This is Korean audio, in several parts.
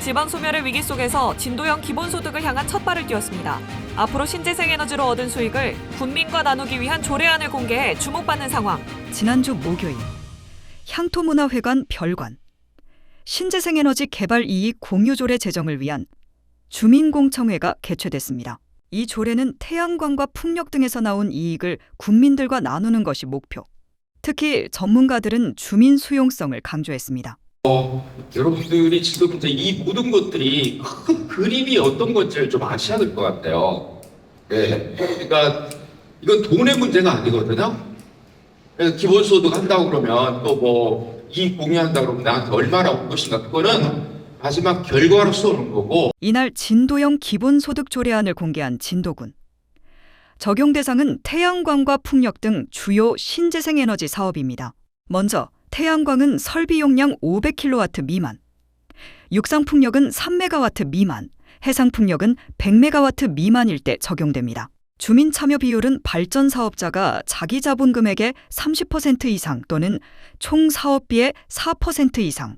지방 소멸의 위기 속에서 진도형 기본소득을 향한 첫 발을 띄웠습니다. 앞으로 신재생 에너지로 얻은 수익을 국민과 나누기 위한 조례안을 공개해 주목받는 상황. 지난주 목요일 향토문화회관 별관 신재생 에너지 개발 이익 공유 조례 제정을 위한 주민공청회가 개최됐습니다. 이 조례는 태양광과 풍력 등에서 나온 이익을 국민들과 나누는 것이 목표. 특히 전문가들은 주민 수용성을 강조했습니다. 여러분들이 지금 이제 이 모든 것들이 큰 그림이 어떤 건지를 좀 아셔야 될 것 같아요. 네. 그러니까 이건 돈의 문제가 아니거든요. 기본소득 한다고 그러면 또 뭐 이익 공유한다고 그러면 나한테 얼마나 올 것인가 그거는 마지막 결과로서 오는 거고 이날 진도형 기본소득 조례안을 공개한 진도군. 적용 대상은 태양광과 풍력 등 주요 신재생 에너지 사업입니다. 먼저 태양광은 설비 용량 500kW 미만, 육상 풍력은 3메가와트 미만, 해상 풍력은 100메가와트 미만일 때 적용됩니다. 주민 참여 비율은 발전 사업자가 자기 자본 금액의 30% 이상 또는 총 사업비의 4% 이상,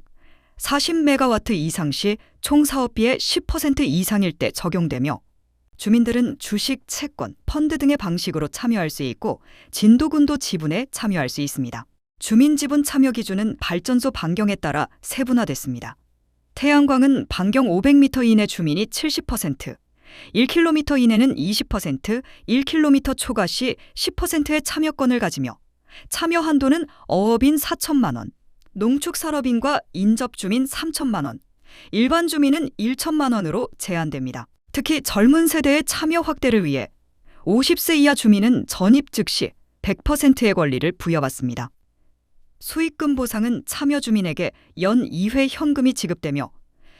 40메가와트 이상 시 총 사업비의 10% 이상일 때 적용되며 주민들은 주식, 채권, 펀드 등의 방식으로 참여할 수 있고 진도군도 지분에 참여할 수 있습니다. 주민 지분 참여 기준은 발전소 반경에 따라 세분화됐습니다. 태양광은 반경 500m 이내 주민이 70%, 1km 이내는 20%, 1km 초과 시 10%의 참여권을 가지며 참여 한도는 어업인 4천만 원, 농축산업인과 인접주민 3천만 원, 일반 주민은 1천만 원으로 제한됩니다. 특히 젊은 세대의 참여 확대를 위해 50세 이하 주민은 전입 즉시 100%의 권리를 부여받습니다. 수익금 보상은 참여 주민에게 연 2회 현금이 지급되며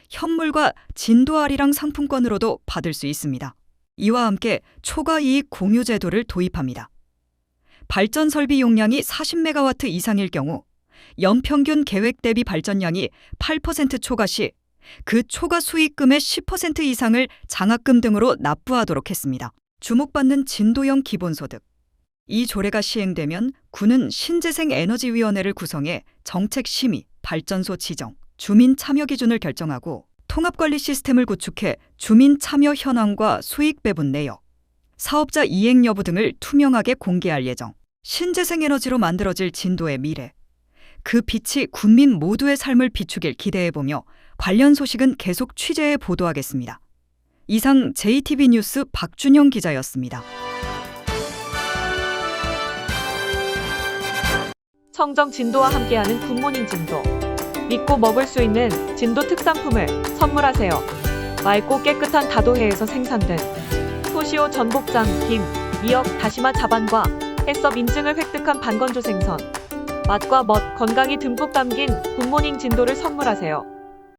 현물과 진도아리랑 상품권으로도 받을 수 있습니다. 이와 함께 초과 이익 공유 제도를 도입합니다. 발전 설비 용량이 40메가와트 이상일 경우 연평균 계획 대비 발전량이 8% 초과 시 그 초과 수익금의 10% 이상을 장학금 등으로 납부하도록 했습니다. 주목받는 진도형 기본소득. 이 조례가 시행되면 군은 신재생 에너지위원회를 구성해 정책 심의, 발전소 지정, 주민 참여 기준을 결정하고 통합관리 시스템을 구축해 주민 참여 현황과 수익 배분 내역, 사업자 이행 여부 등을 투명하게 공개할 예정. 신재생 에너지로 만들어질 진도의 미래. 그 빛이 국민 모두의 삶을 비추길 기대해보며 관련 소식은 계속 취재해 보도하겠습니다. 이상 JTB 뉴스 박준영 기자였습니다. 청정 진도와 함께하는 굿모닝 진도. 믿고 먹을 수 있는 진도 특산품을 선물하세요. 맑고 깨끗한 다도해에서 생산된 소시오 전복장, 김, 미역, 다시마 자반과 해썹 인증을 획득한 반건조 생선. 맛과 멋, 건강이 듬뿍 담긴 굿모닝 진도를 선물하세요.